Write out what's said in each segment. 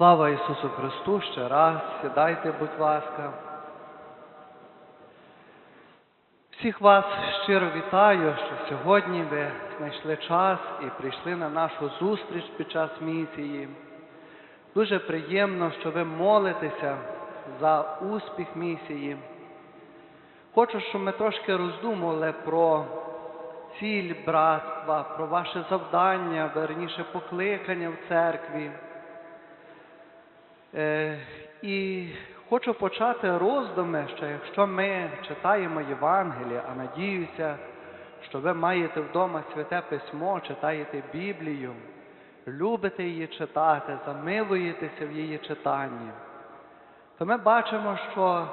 Слава Ісусу Христу! Ще раз сідайте, будь ласка. Всіх вас щиро вітаю, що сьогодні ви знайшли час і прийшли на нашу зустріч під час місії. Дуже приємно, що ви молитеся за успіх місії. Хочу, щоб ми трошки роздумували про ціль братства, про ваше завдання, верніше покликання в церкві. Е, і хочу почати роздуми, що якщо ми читаємо Євангеліє, а надіюся, що ви маєте вдома святе письмо, читаєте Біблію, любите її читати, замилуєтеся в її читанні, то ми бачимо, що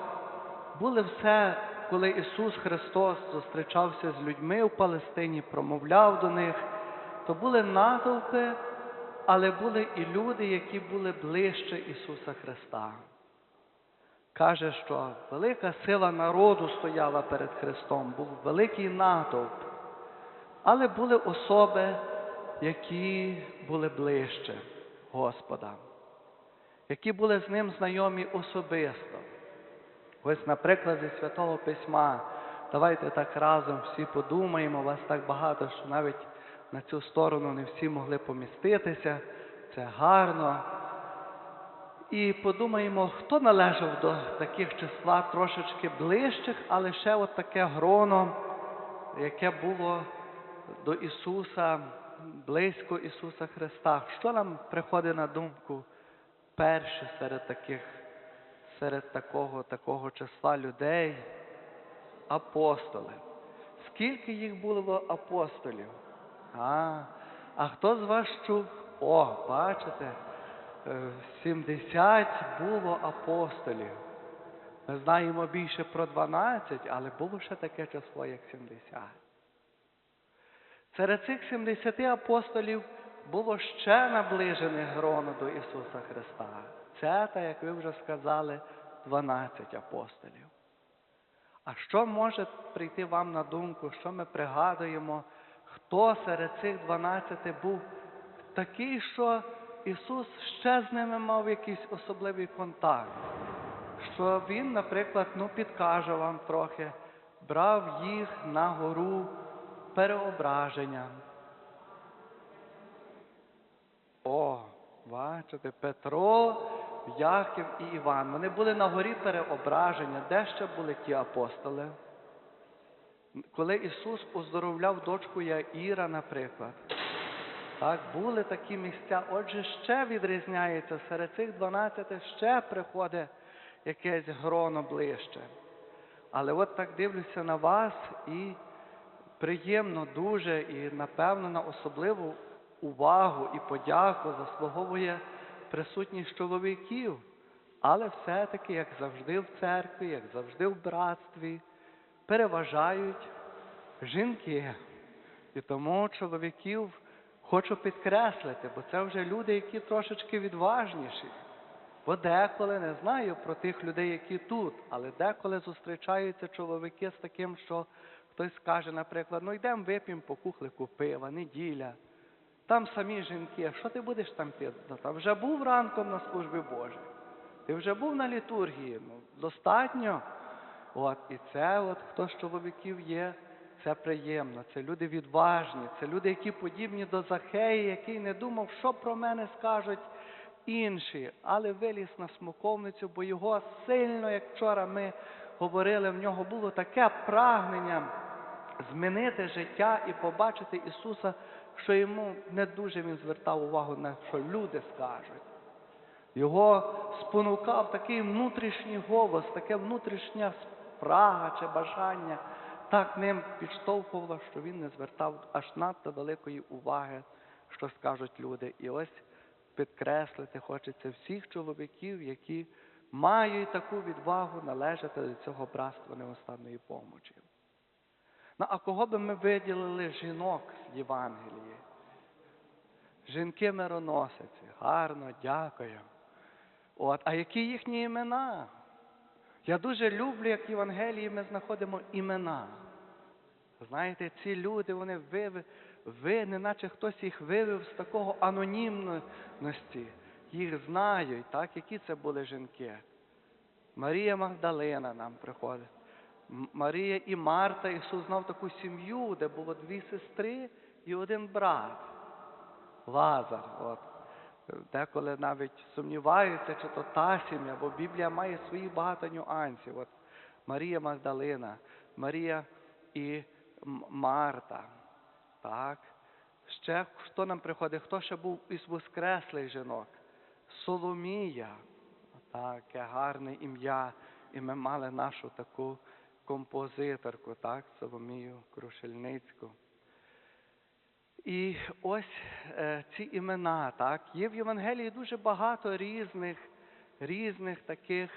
були все, коли Ісус Христос зустрічався з людьми в Палестині, промовляв до них, то були натовпи, але були і люди, які були ближче Ісуса Христа. Каже, що велика сила народу стояла перед Христом, був великий натовп, але були особи, які були ближче Господа, які були з ним знайомі особисто. Ось, наприклад, зі Святого Письма. Давайте так разом всі подумаємо, вас так багато, що навіть на цю сторону не всі могли поміститися. Це гарно. І подумаємо, хто належав до таких числа трошечки ближчих, але ще от таке гроно, яке було до Ісуса, близько Ісуса Христа. Що нам приходить на думку перші серед таких, серед такого, такого числа людей? Апостоли. Скільки їх було апостолів? А, а хто з вас чув? О, бачите, е, 70 було апостолів. Ми знаємо більше про 12, але було ще таке число, як 70. Серед цих 70 апостолів було ще наближене гроно до Ісуса Христа. Це, так як ви вже сказали, 12 апостолів. А що може прийти вам на думку, що ми пригадуємо, хто серед цих 12 був такий, що Ісус ще з ними мав якийсь особливий контакт? Що Він, наприклад, ну, підкаже вам трохи, брав їх на гору переображення. О, бачите, Петро, Яків і Іван. Вони були на горі переображення. Де ще були ті апостоли? Коли Ісус оздоровляв дочку Яїра, наприклад. Так, були такі місця. Отже, ще відрізняється серед цих 12 ще приходить якесь гроно ближче. Але от так дивлюся на вас і приємно дуже, і напевно на особливу увагу і подяку заслуговує присутність чоловіків. Але все-таки, як завжди в церкві, як завжди в братстві, переважають жінки. І тому чоловіків хочу підкреслити, бо це вже люди, які трошечки відважніші. Бо деколи не знаю про тих людей, які тут, але деколи зустрічаються чоловіки з таким, що хтось скаже, наприклад, ну йдемо вип'ємо по кухлику пива, неділя. Там самі жінки, що ти будеш там пити? Ну, Там вже був ранком на службі Божій. Ти вже був на літургії. Ну, достатньо. От, і це, от, хто з чоловіків є, це приємно. Це люди відважні, це люди, які подібні до Захеї, який не думав, що про мене скажуть інші, але виліз на смоковницю, бо його сильно, як вчора ми говорили, в нього було таке прагнення змінити життя і побачити Ісуса, що йому не дуже він звертав увагу на що люди скажуть. Його спонукав такий внутрішній голос, таке внутрішня спрага чи бажання, так ним підштовхувало, що він не звертав аж надто великої уваги, що скажуть люди. І ось підкреслити хочеться всіх чоловіків, які мають таку відвагу належати до цього братства неостанної помочі. Ну, а кого би ми виділили жінок з Євангелії? Жінки мироносиці. Гарно, дякую. От, а які їхні імена? Я дуже люблю, як в Євангелії ми знаходимо імена. Знаєте, ці люди, вони ви, ви неначе хтось їх вивів з такого анонімності. їх знають, так, які це були жінки. Марія Магдалина нам приходить. Марія і Марта, Ісус знав таку сім'ю, де було дві сестри і один брат. Лазар. От. Деколи навіть сумніваються, чи то та сім'я, бо Біблія має свої багато нюансів. От Марія Магдалина, Марія і Марта. Так. Ще хто нам приходить? Хто ще був із воскреслих жінок? Соломія. Так, яке гарне ім'я. І ми мали нашу таку композиторку, так, Соломію Крушельницьку. І ось е, ці імена, так, є в Євангелії дуже багато різних, різних таких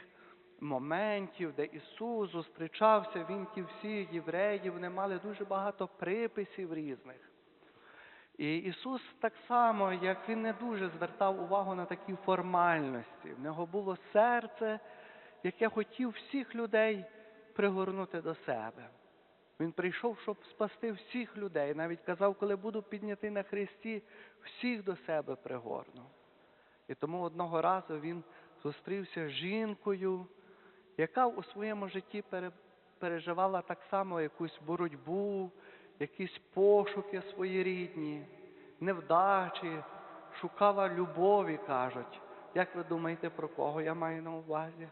моментів, де Ісус зустрічався, Він ті всі євреї, вони мали дуже багато приписів різних. І Ісус так само, як Він не дуже звертав увагу на такі формальності. В нього було серце, яке хотів всіх людей пригорнути до себе. Він прийшов, щоб спасти всіх людей. Навіть казав, коли буду піднятий на хресті, всіх до себе пригорну. І тому одного разу він зустрівся з жінкою, яка у своєму житті пере- переживала так само якусь боротьбу, якісь пошуки своєрідні, невдачі, шукала любові, кажуть. Як ви думаєте, про кого я маю на увазі?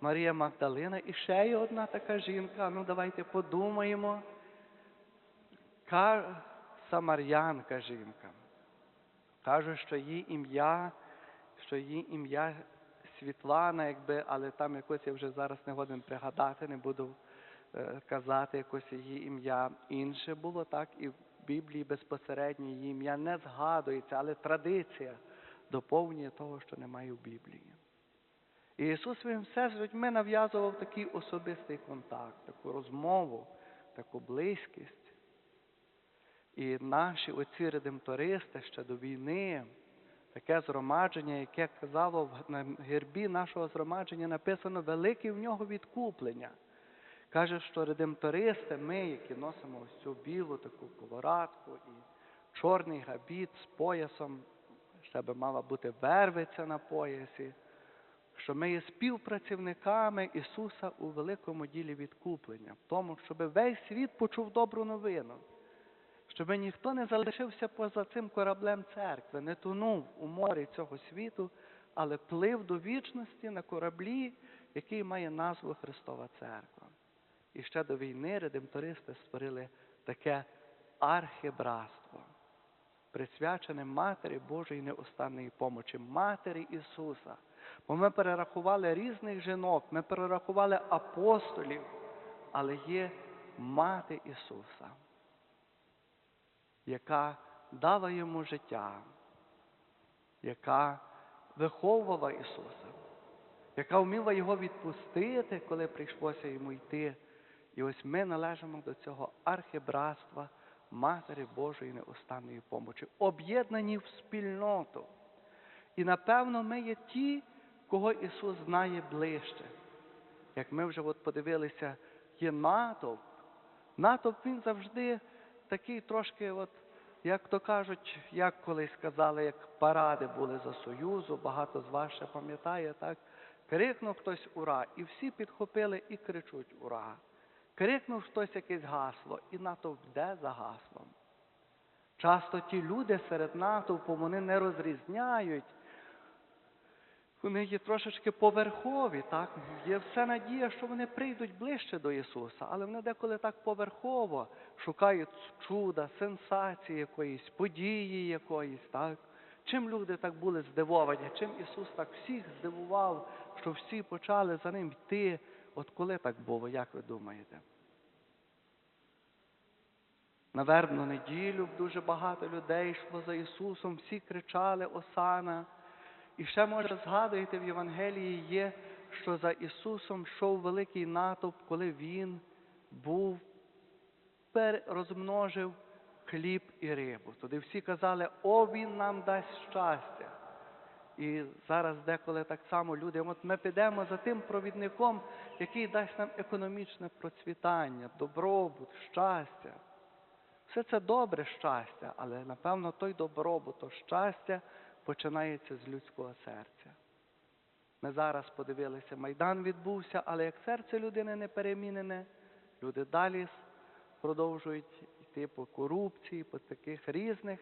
Марія Магдалина і ще є одна така жінка. Ну давайте подумаємо. Самарянка жінка. Каже, що її ім'я, що її ім'я Світлана, якби, але там якось я вже зараз не годен пригадати, не буду е, казати, якось її ім'я інше було, так, і в Біблії безпосередньо її ім'я не згадується, але традиція доповнює того, що немає в Біблії. І Ісус він все з людьми нав'язував такий особистий контакт, таку розмову, таку близькість. І наші оці редемтористи ще до війни, таке згромадження, яке казало на гербі нашого згромадження, написано велике в нього відкуплення. Каже, що редемтористи, ми, які носимо ось цю білу таку колорадку і чорний габіт з поясом, ще би мала бути вервиця на поясі, що ми є співпрацівниками Ісуса у великому ділі відкуплення, в тому, щоб весь світ почув добру новину, щоб ніхто не залишився поза цим кораблем церкви, не тонув у морі цього світу, але плив до вічності на кораблі, який має назву Христова Церква. І ще до війни редемтористи створили таке архібратство, присвячене Матері Божої неустанної помочі, Матері Ісуса. Бо ми перерахували різних жінок, ми перерахували апостолів, але є мати Ісуса, яка дала йому життя, яка виховувала Ісуса, яка вміла його відпустити, коли прийшлося йому йти. І ось ми належимо до цього архібратства Матері Божої неустанної помочі, об'єднані в спільноту. І напевно ми є ті, кого Ісус знає ближче. Як ми вже от подивилися, є натовп. Натовп він завжди такий трошки, от, як то кажуть, як колись сказали, як паради були за Союзу, багато з вас ще пам'ятає, так? Крикнув хтось ура, і всі підхопили і кричуть ура. Крикнув хтось якесь гасло, і натовп йде за гаслом. Часто ті люди серед натовпу вони не розрізняють. Вони є трошечки поверхові, так? Є все надія, що вони прийдуть ближче до Ісуса, але вони деколи так поверхово шукають чуда, сенсації якоїсь, події якоїсь, так? Чим люди так були здивовані, чим Ісус так всіх здивував, що всі почали за ним йти. От коли так було, як ви думаєте? На вербну неділю дуже багато людей йшло за Ісусом, всі кричали Осана. І ще, може, згадуєте, в Євангелії є, що за Ісусом йшов великий натовп, коли Він був, розмножив хліб і рибу. Туди всі казали, о, Він нам дасть щастя. І зараз деколи так само люди, от ми підемо за тим провідником, який дасть нам економічне процвітання, добробут, щастя. Все це добре щастя, але напевно той добробут, то щастя починається з людського серця. Ми зараз подивилися, Майдан відбувся, але як серце людини не перемінене, люди далі продовжують йти по корупції, по таких різних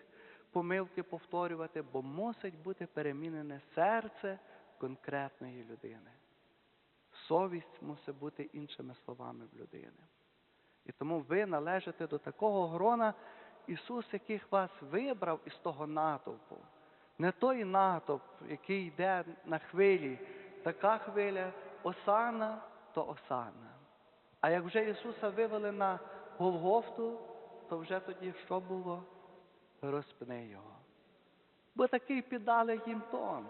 помилки повторювати, бо мусить бути перемінене серце конкретної людини. Совість мусить бути іншими словами в людини. І тому ви належите до такого грона Ісус, яких вас вибрав із того натовпу. Не той натовп, який йде на хвилі, така хвиля осана, то осана. А як вже Ісуса вивели на Голгофту, то вже тоді що було? Розпни його. Бо такий піддали їм тон.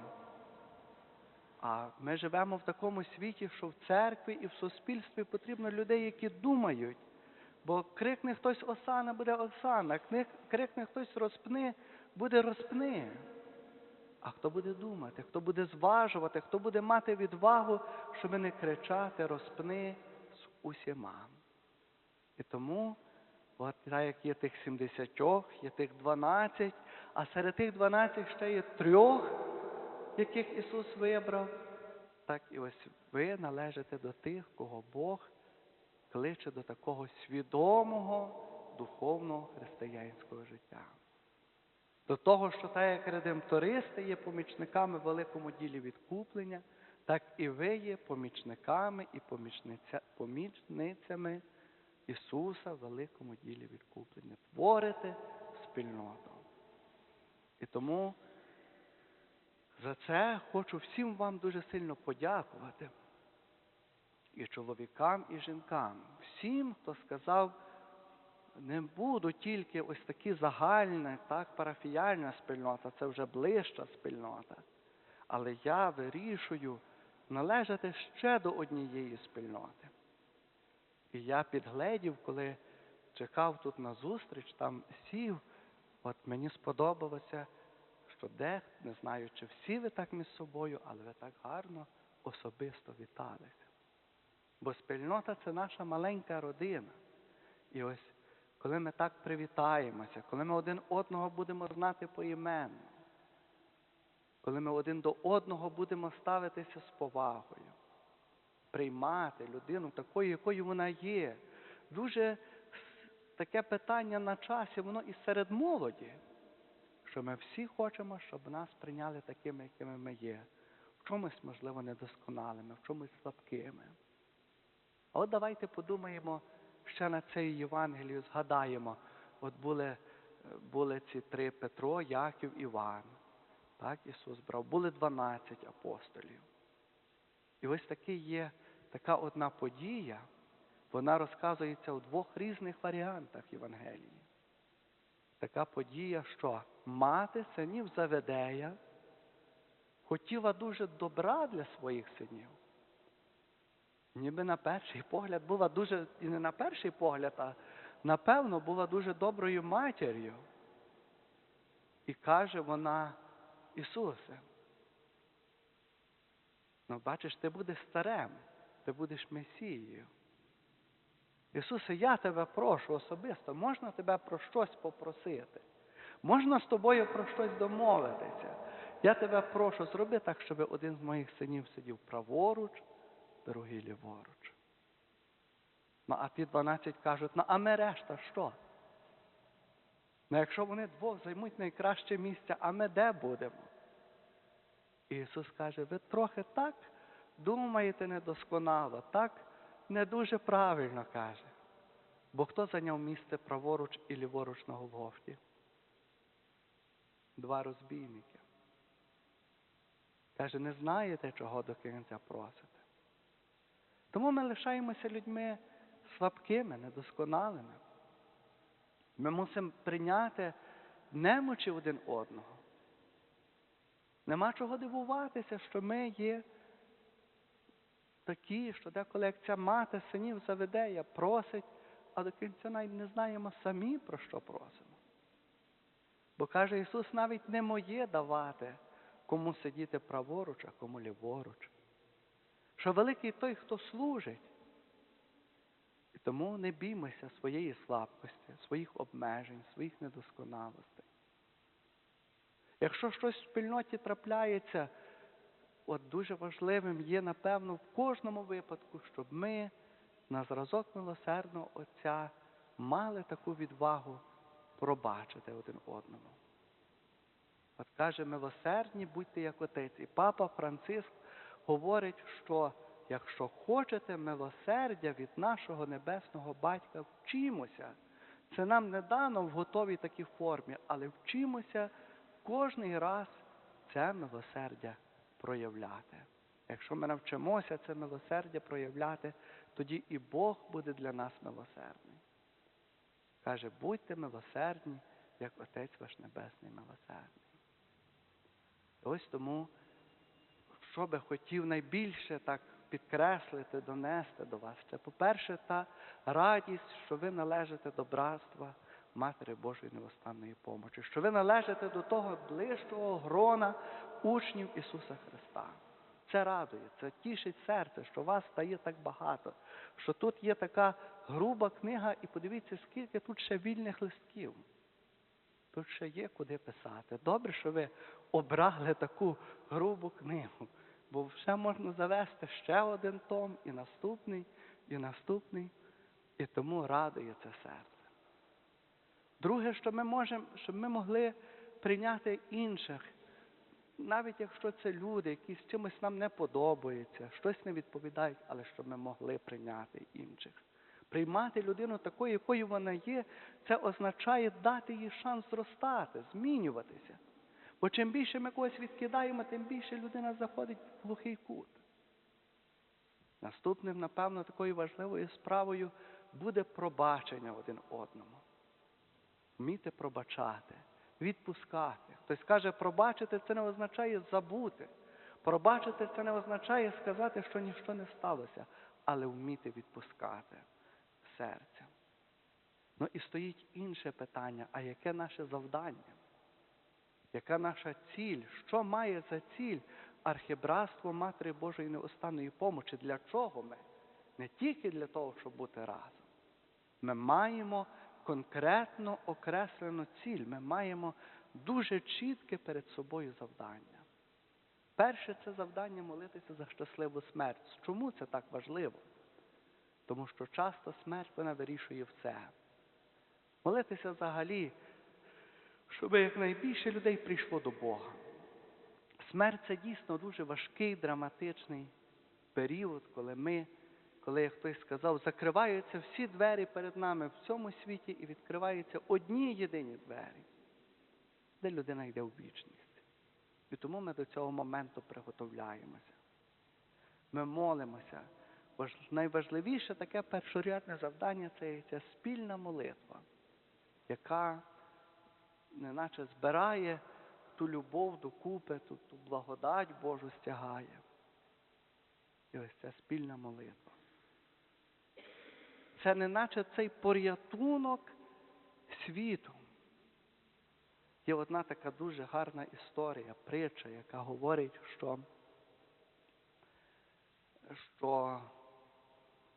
А ми живемо в такому світі, що в церкві і в суспільстві потрібно людей, які думають. Бо крикне хтось осана, буде осана, крикне хтось розпни, буде розпни. А хто буде думати, хто буде зважувати, хто буде мати відвагу, щоб не кричати розпни з усіма. І тому, от як є тих 70, є тих 12, а серед тих 12 ще є трьох, яких Ісус вибрав, так і ось ви належите до тих, кого Бог кличе до такого свідомого духовного християнського життя. До того, що так як редемтористи є помічниками в великому ділі відкуплення, так і ви є помічниками і помічниця, помічницями Ісуса в великому ділі відкуплення. Творите спільноту. І тому за це хочу всім вам дуже сильно подякувати. І чоловікам, і жінкам. Всім, хто сказав, не буду тільки ось такі загальна, так, парафіяльна спільнота, це вже ближча спільнота. Але я вирішую належати ще до однієї спільноти. І я підгледів, коли чекав тут на зустріч, там сів, от мені сподобалося, що де, не знаю, чи всі ви так між собою, але ви так гарно особисто віталися. Бо спільнота це наша маленька родина. І ось коли ми так привітаємося, коли ми один одного будемо знати поіменно, коли ми один до одного будемо ставитися з повагою, приймати людину такою, якою вона є. Дуже таке питання на часі, воно і серед молоді, що ми всі хочемо, щоб нас прийняли такими, якими ми є. В чомусь, можливо, недосконалими, в чомусь слабкими. А от давайте подумаємо ще на цей Євангелію, згадаємо. От були, е, були ці три Петро, Яків, Іван. Так, Ісус брав. Були 12 апостолів. І ось такий є така одна подія, вона розказується у двох різних варіантах Євангелії. Така подія, що мати синів Заведея хотіла дуже добра для своїх синів. Ніби на перший погляд була дуже, і не на перший погляд, а напевно була дуже доброю матір'ю. І каже вона, Ісусе, ну бачиш, ти будеш старем, ти будеш Месією. Ісусе, я тебе прошу особисто, можна тебе про щось попросити? Можна з тобою про щось домовитися? Я тебе прошу, зроби так, щоб один з моїх синів сидів праворуч, другий ліворуч. Ну, а ті 12 кажуть, ну а ми решта що? Ну, якщо вони двох займуть найкраще місце, а ми де будемо? Ісус каже, ви трохи так думаєте недосконало, так не дуже правильно каже. Бо хто зайняв місце праворуч і ліворуч на Голгофті? Два розбійники. Каже, не знаєте, чого до кінця просите. Тому ми лишаємося людьми слабкими, недосконалими. Ми мусимо прийняти немочі один одного. Нема чого дивуватися, що ми є такі, що деколи як ця мати синів заведеє, просить, а до кінця навіть не знаємо самі, про що просимо. Бо каже Ісус, навіть не моє давати, кому сидіти праворуч, а кому ліворуч. Що великий той, хто служить. І тому не біймося своєї слабкості, своїх обмежень, своїх недосконалостей. Якщо щось в спільноті трапляється, от дуже важливим є, напевно, в кожному випадку, щоб ми на зразок милосердного Отця мали таку відвагу пробачити один одному. От каже, милосердні будьте як отець. І папа Франциск говорить, що якщо хочете милосердя від нашого небесного батька, вчимося. Це нам не дано в готовій такій формі, але вчимося кожний раз це милосердя проявляти. Якщо ми навчимося це милосердя проявляти, тоді і Бог буде для нас милосердний. Каже, будьте милосердні, як Отець ваш Небесний милосердний. Ось тому, що би хотів найбільше так підкреслити, донести до вас, це, по-перше, та радість, що ви належите до братства Матері Божої невостанної помочі, що ви належите до того ближчого грона учнів Ісуса Христа. Це радує, це тішить серце, що вас стає так багато, що тут є така груба книга, і подивіться, скільки тут ще вільних листків. Тут ще є куди писати. Добре, що ви обрали таку грубу книгу, бо вже можна завести ще один том, і наступний, і наступний, і тому радує це серце. Друге, що ми можемо, щоб ми могли прийняти інших, навіть якщо це люди, які з чимось нам не подобаються, щось не відповідають, але щоб ми могли прийняти інших. Приймати людину такою, якою вона є, це означає дати їй шанс зростати, змінюватися. Бо чим більше ми когось відкидаємо, тим більше людина заходить в глухий кут. Наступним, напевно, такою важливою справою буде пробачення один одному. Вміти пробачати, відпускати. Хтось каже, пробачити це не означає забути. Пробачити це не означає сказати, що ніщо не сталося, але вміти відпускати серця. Ну і стоїть інше питання, а яке наше завдання? Яка наша ціль? Що має за ціль архібратство Матері Божої неостанної помочі? Для чого ми? Не тільки для того, щоб бути разом. Ми маємо конкретно окреслену ціль. Ми маємо дуже чітке перед собою завдання. Перше це завдання молитися за щасливу смерть. Чому це так важливо? Тому що часто смерть вона вирішує все. Молитися взагалі, щоб якнайбільше людей прийшло до Бога. Смерть це дійсно дуже важкий, драматичний період, коли ми, коли як хтось сказав, закриваються всі двері перед нами в цьому світі і відкриваються одні єдині двері, де людина йде у вічність. І тому ми до цього моменту приготовляємося. Ми молимося. Найважливіше таке першорядне завдання це ця спільна молитва, яка неначе збирає ту любов докупи, ту, ту благодать Божу стягає. І ось ця спільна молитва. Це неначе цей порятунок світу. Є одна така дуже гарна історія, притча, яка говорить, що, що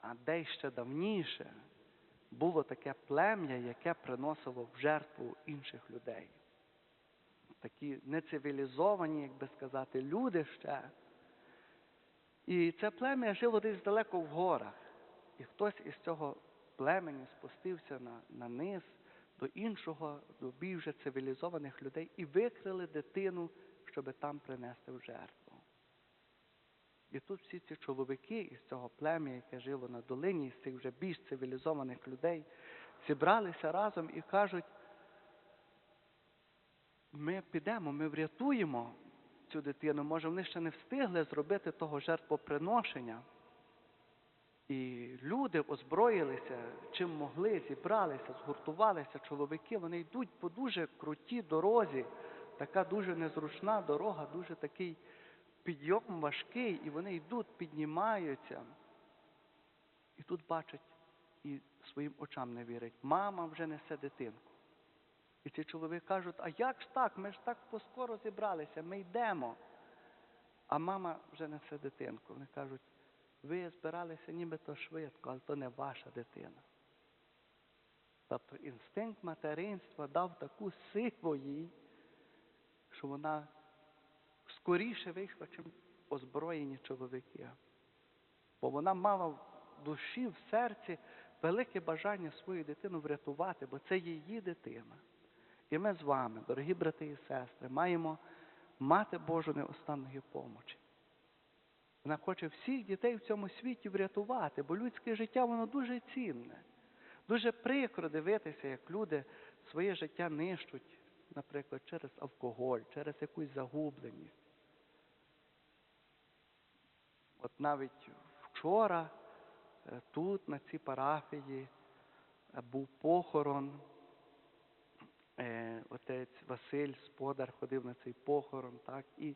а де ще давніше було таке плем'я, яке приносило в жертву інших людей. Такі нецивілізовані, як би сказати, люди ще. І це плем'я жило десь далеко в горах. І хтось із цього племені спустився на, на низ до іншого, до більш цивілізованих людей і викрили дитину, щоб там принести в жертву. І тут всі ці чоловіки із цього плем'я, яке жило на долині, з цих вже більш цивілізованих людей, зібралися разом і кажуть, ми підемо, ми врятуємо цю дитину. Може, вони ще не встигли зробити того жертвоприношення. І люди озброїлися, чим могли, зібралися, згуртувалися, чоловіки, вони йдуть по дуже крутій дорозі, така дуже незручна дорога, дуже такий підйом важкий, і вони йдуть, піднімаються. І тут бачать і своїм очам не вірять. Мама вже несе дитинку. І ці чоловіки кажуть, а як ж так? Ми ж так поскоро зібралися, ми йдемо. А мама вже несе дитинку. Вони кажуть, ви збиралися нібито швидко, але то не ваша дитина. Тобто інстинкт материнства дав таку силу їй, що вона скоріше вийшла, чим озброєні чоловіки. Бо вона мала в душі, в серці велике бажання свою дитину врятувати, бо це її дитина. І ми з вами, дорогі брати і сестри, маємо мати Божу неостанної помочі. Вона хоче всіх дітей в цьому світі врятувати, бо людське життя воно дуже цінне. Дуже прикро дивитися, як люди своє життя нищуть, наприклад, через алкоголь, через якусь загубленість. От навіть вчора е, тут, на цій парафії, е, був похорон. Е, Отець Василь, сподар, ходив на цей похорон, так, і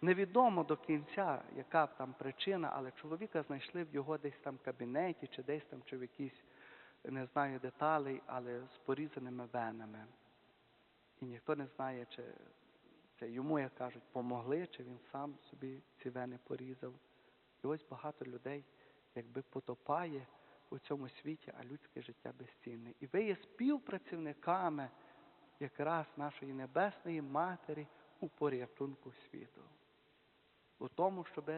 невідомо до кінця, яка там причина, але чоловіка знайшли в його десь там кабінеті, чи десь там, чи в якійсь, не знаю деталей, але з порізаними венами. І ніхто не знає, чи це йому, як кажуть, помогли, чи він сам собі ці вени порізав. І ось багато людей якби потопає у цьому світі, а людське життя безцінне. І ви є співпрацівниками якраз нашої Небесної Матері у порятунку світу. У тому, щоб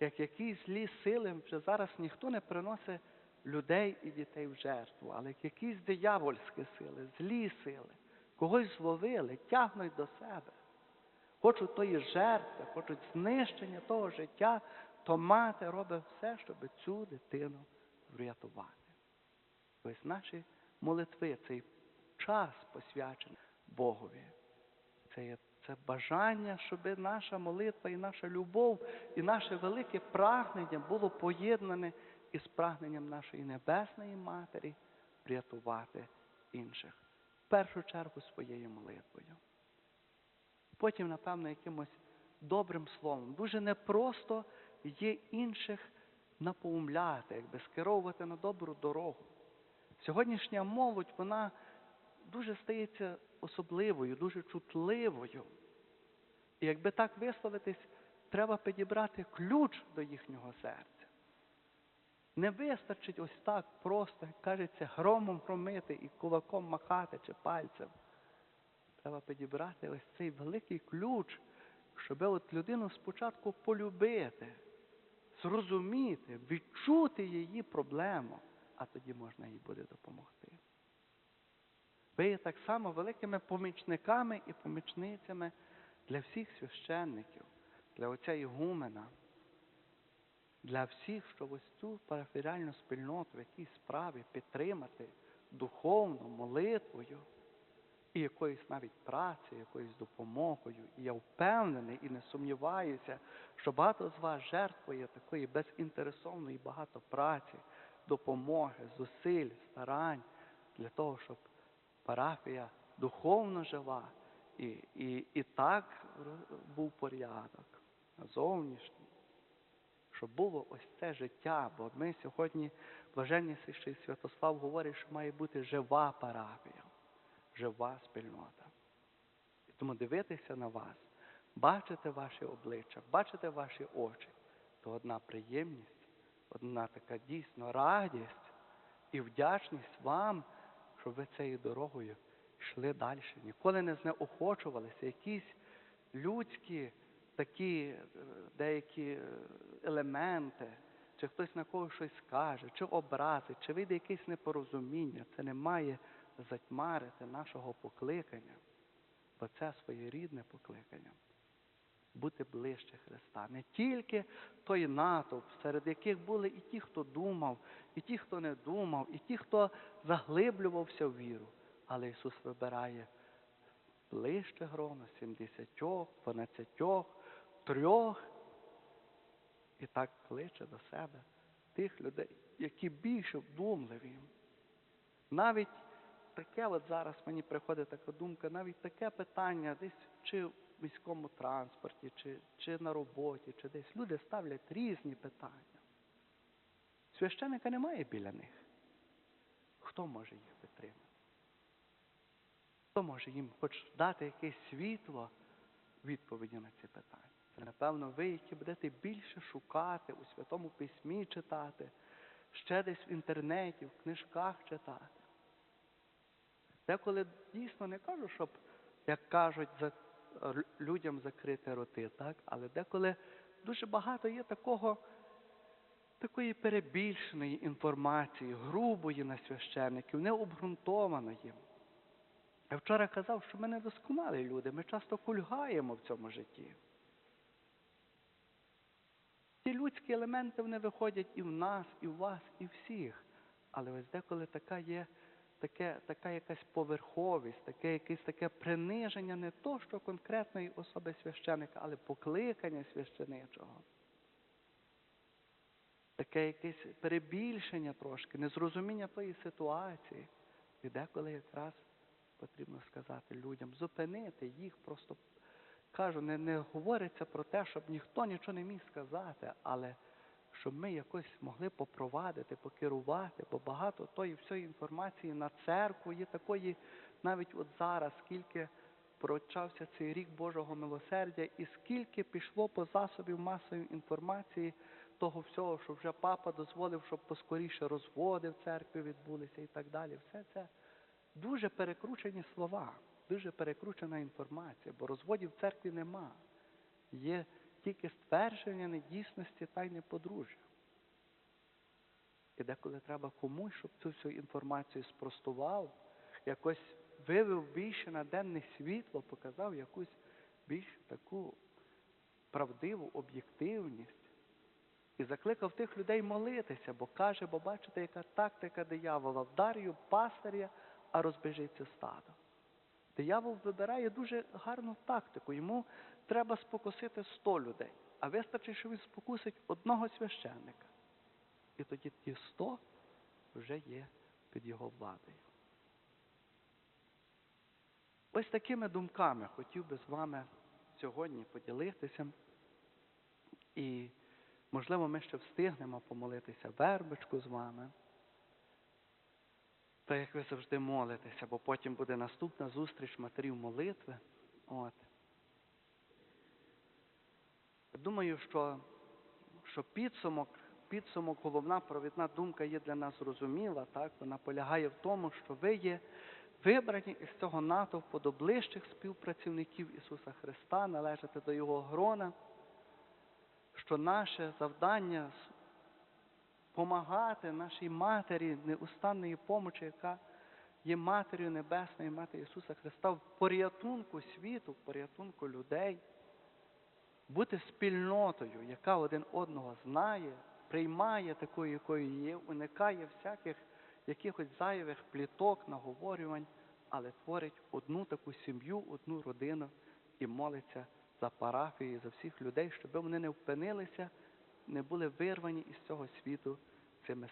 як якісь злі сили, вже зараз ніхто не приносить людей і дітей в жертву, але як якісь диявольські сили, злі сили, когось зловили, тягнуть до себе. Хочуть тої жертви, хочуть знищення того життя, то мати робить все, щоб цю дитину врятувати. Ось наші молитви, цей час посвячений Богові. Це є це бажання, щоб наша молитва і наша любов, і наше велике прагнення було поєднане із прагненням нашої Небесної Матері врятувати інших. В першу чергу своєю молитвою. Потім, напевно, якимось добрим словом. Дуже непросто є інших напоумляти, якби скеровувати на добру дорогу. Сьогоднішня молодь, вона дуже стається особливою, дуже чутливою. І якби так висловитись, треба підібрати ключ до їхнього серця. Не вистачить ось так просто, як кажеться, громом громити і кулаком махати чи пальцем. Треба підібрати ось цей великий ключ, щоб от людину спочатку полюбити, зрозуміти, відчути її проблему, а тоді можна їй буде допомогти. Ви є так само великими помічниками і помічницями для всіх священників, для отця Ігумена, для всіх, щоб ось цю парафіальну спільноту в якійсь справі підтримати духовно, молитвою і якоюсь навіть працею, якоюсь допомогою. І я впевнений і не сумніваюся, що багато з вас жертвує такої безінтересовної багато праці, допомоги, зусиль, старань для того, щоб парафія духовно жила. І, і, і так був порядок зовнішній, щоб було ось це життя. Бо ми сьогодні, блаженніший Святослав говорить, що має бути жива парафія, жива спільнота. І тому дивитися на вас, бачити ваші обличчя, бачити ваші очі, то одна приємність, одна така дійсно радість і вдячність вам, щоб ви цією дорогою йшли далі. Ніколи не знеохочувалися якісь людські такі е, деякі е, елементи, чи хтось на когось щось скаже, чи образить, чи вийде якесь непорозуміння. Це не має затьмарити нашого покликання, бо це своєрідне покликання. Бути ближче Христа. Не тільки той натовп, серед яких були і ті, хто думав, і ті, хто не думав, і ті, хто заглиблювався в віру. Але Ісус вибирає ближче гроно, сімдесятьох, дванадцятьох, трьох. І так кличе до себе тих людей, які більше вдумливі. Навіть таке, от зараз мені приходить така думка, навіть таке питання десь чи в міському транспорті, чи, чи на роботі, чи десь люди ставлять різні питання. Священника немає біля них. Хто може їх підтримати? Хто може їм хоч дати якесь світло відповіді на ці питання? Це, напевно, ви, які будете більше шукати, у Святому Письмі читати, ще десь в інтернеті, в книжках читати. Деколи дійсно не кажу, щоб, як кажуть, за людям закрити роти, так? Але деколи дуже багато є такого, такої перебільшеної інформації, грубої на священників, необґрунтованої. Я вчора казав, що ми не досконалі люди, ми часто кульгаємо в цьому житті. Ті людські елементи вони виходять і в нас, і в вас, і всіх. Але ось деколи така є таке, така якась поверховість, таке якесь таке приниження не то, що конкретної особи священика, але покликання священичого. Таке якесь перебільшення трошки, незрозуміння тої ситуації. І деколи якраз потрібно сказати людям, зупинити їх, просто кажу, не, не говориться про те, щоб ніхто нічого не міг сказати, але щоб ми якось могли попровадити, покерувати, бо багато тої всієї інформації на церкву є такої, навіть от зараз, скільки прочався цей рік Божого милосердя, і скільки пішло по засобів масової інформації того всього, що вже папа дозволив, щоб поскоріше розводи в церкві відбулися і так далі. Все це дуже перекручені слова, дуже перекручена інформація, бо розводів в церкві нема. Є тільки ствердження недійсності тайни подружжя. І деколи треба комусь, щоб цю всю інформацію спростував, якось вивів більше на денне світло, показав якусь більш таку правдиву об'єктивність. І закликав тих людей молитися, бо каже, бо бачите, яка тактика диявола. Вдарю пастиря, а розбіжиться стадо. Диявол вибирає дуже гарну тактику. Йому треба спокусити сто людей, а вистачить, що він спокусить одного священника. І тоді ті сто вже є під його владою. Ось такими думками хотів би з вами сьогодні поділитися. І, можливо, ми ще встигнемо помолитися вербочку з вами. Так як ви завжди молитеся, бо потім буде наступна зустріч матерів молитви. От. Думаю, що, що підсумок, підсумок, головна провідна думка є для нас зрозуміла. Так? Вона полягає в тому, що ви є вибрані із цього натовпу до ближчих співпрацівників Ісуса Христа, належите до Його грона, що наше завдання помагати нашій матері неустанної помочі, яка є Матір'ю Небесною, Матері Ісуса Христа, в порятунку світу, в порятунку людей, бути спільнотою, яка один одного знає, приймає такою, якою є, уникає всяких якихось зайвих пліток, наговорювань, але творить одну таку сім'ю, одну родину і молиться за парафії, за всіх людей, щоб вони не впинилися, не були вирвані із цього світу цими